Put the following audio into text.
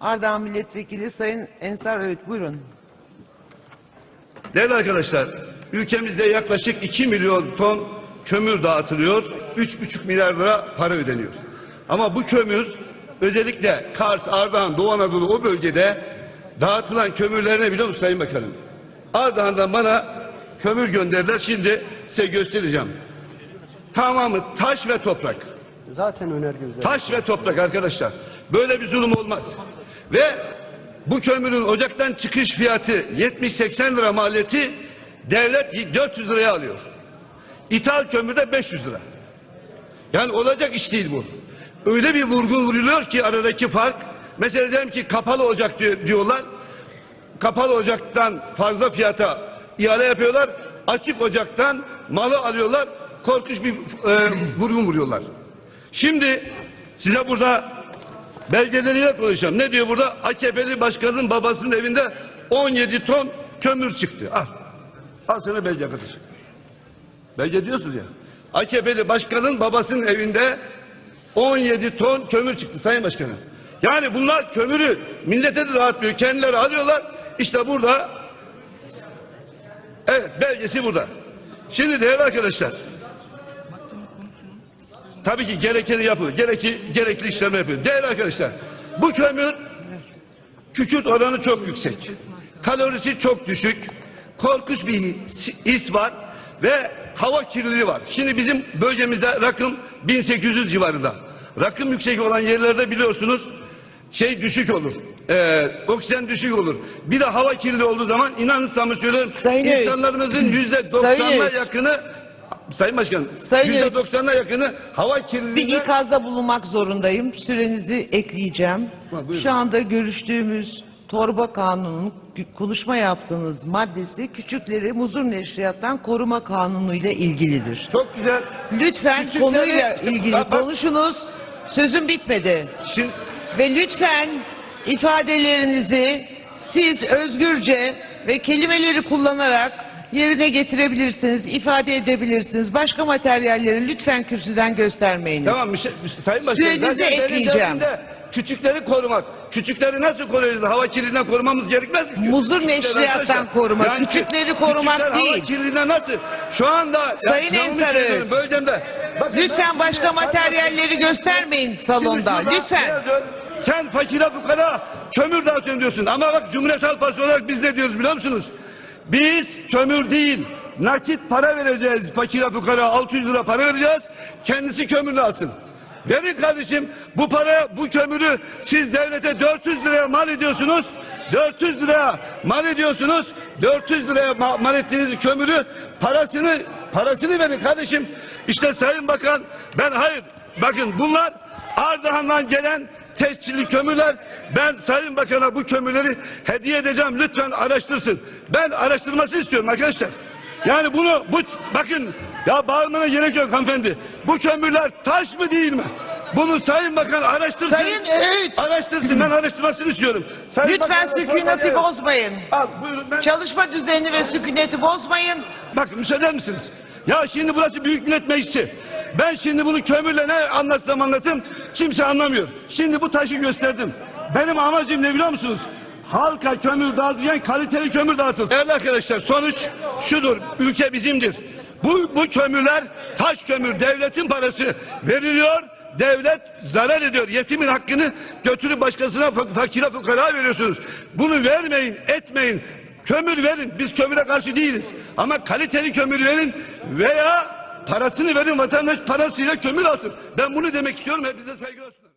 Ardahan Milletvekili Sayın Ensar Öğüt buyurun. Değerli arkadaşlar, ülkemizde yaklaşık 2 milyon ton kömür dağıtılıyor, 3,5 milyar lira para ödeniyor. Ama bu kömür özellikle Kars, Ardahan, Doğu Anadolu o bölgede dağıtılan kömürler ne biliyor musun Sayın Bakanım? Ardahan'dan bana kömür gönderdiler, şimdi size göstereceğim. Tamamı taş ve toprak. Zaten önerge üzerine. Taş ve toprak arkadaşlar. Böyle bir zulüm olmaz. Ve bu kömürün ocaktan çıkış fiyatı 70-80 lira maliyeti devlet 400 liraya alıyor. İthal kömürde 500 lira. Yani olacak iş değil bu. Öyle bir vurgun vuruluyor ki aradaki fark. Mesela diyelim ki kapalı ocak diyor- diyorlar. Kapalı ocaktan fazla fiyata ihale yapıyorlar. Açık ocaktan malı alıyorlar. Korkunç bir e, vurgun vuruyorlar. Şimdi size burada belgeleriyle konuşacağım. Ne diyor burada? AKP'li başkanın babasının evinde 17 ton kömür çıktı. Al. Al sana belge arkadaşım. Belge diyorsunuz ya. AKP'li başkanın babasının evinde 17 ton kömür çıktı Sayın Başkanım. Yani bunlar kömürü millete de dağıtmıyor. Kendileri alıyorlar. İşte burada evet belgesi burada. Şimdi değerli arkadaşlar Tabii ki gerekeni yapıyor. Gerekli, gerekli işlemi yapıyor. Değerli arkadaşlar bu kömür kükürt oranı çok yüksek. Kalorisi çok düşük. Korkunç bir his var ve hava kirliliği var. Şimdi bizim bölgemizde rakım 1800 civarında. Rakım yüksek olan yerlerde biliyorsunuz şey düşük olur. Ee, oksijen düşük olur. Bir de hava kirliliği olduğu zaman inanın samimi söylüyorum Sayın insanlarımızın yüzde Öğüt. yakını Sayın Başkanım Sayın yüzde Öğüt. doksanına yakını hava Bir kirliliğinden ikazda bulunmak zorundayım. Sürenizi ekleyeceğim. Ha, buyurun. Şu anda görüştüğümüz torba kanunun konuşma yaptığınız maddesi küçükleri muzur neşriyattan koruma kanunu ile ilgilidir. çok güzel. Lütfen Küçükleri- konuyla ilgili Bak, bak. konuşunuz. Sözüm bitmedi. Şimdi Ve lütfen ifadelerinizi siz özgürce ve kelimeleri kullanarak yerine getirebilirsiniz, ifade edebilirsiniz. Başka materyalleri lütfen kürsüden göstermeyiniz. tamam bir şey, Sayın Başkanım. Sürenizi zaten benim ekleyeceğim. derdim de Küçükleri korumak. Küçükleri nasıl koruyacağız? Hava kirliliğinden korumamız gerekmez mi? ki? Muzur Küçükleri neşriyattan arkadaşlar. korumak, küçükleri korumak küçükler değil. hava kirliliğinden nasıl? Şu anda Sayın ya, Ensar söylüyorum, Öğüt. Bölgemde. Bakın, Lütfen ben- başka materyalleri göstermeyin salonda. Şimdi şurada Lütfen. Sen fakire fukara kömür dağıtıyorsun diyorsun. Ama bak Cumhuriyet Halk Partisi olarak biz ne diyoruz biliyor musunuz? Biz kömür değil nakit para vereceğiz fakire fukara 600 lira para vereceğiz. Kendisi kömürle alsın. Verin kardeşim bu para bu kömürü siz devlete 400 liraya mal ediyorsunuz. 400 liraya mal ediyorsunuz. 400 liraya ma- mal ettiğiniz kömürü parasını parasını verin kardeşim. İşte Sayın Bakan ben hayır bakın bunlar Ardahan'dan gelen tescilli kömürler. Ben Sayın Bakan'a bu kömürleri hediye edeceğim. Lütfen araştırsın. Ben araştırması istiyorum arkadaşlar. Yani bunu bu bakın ya bağırmana gerek yok hanımefendi. Bu kömürler taş mı değil mi? Bunu Sayın Bakan araştırsın. Sayın Öğüt. Araştırsın. Ben araştırmasını istiyorum. Sayın Lütfen sükuneti bozmayın. Al buyurun ben. Çalışma düzenini ve sükuneti bozmayın. Bak müsaade misiniz? Ya şimdi burası Büyük Millet Meclisi. Ben şimdi bunu kömürle ne anlatsam anlatayım kimse anlamıyor. Şimdi bu taşı gösterdim. Benim amacım ne biliyor musunuz? Halka kömür dağıtırken kaliteli kömür dağıtılsın. Değerli arkadaşlar sonuç şudur. Ülke bizimdir. Bu, bu kömürler taş kömür devletin parası veriliyor. Devlet zarar ediyor. Yetimin hakkını götürüp başkasına fak- fakire fukara veriyorsunuz. Bunu vermeyin, etmeyin. Kömür verin. Biz kömüre karşı değiliz. Ama kaliteli kömür verin veya parasını verin vatandaş parasıyla kömür alsın. Ben bunu demek istiyorum. Hepinize saygılar sunuyorum.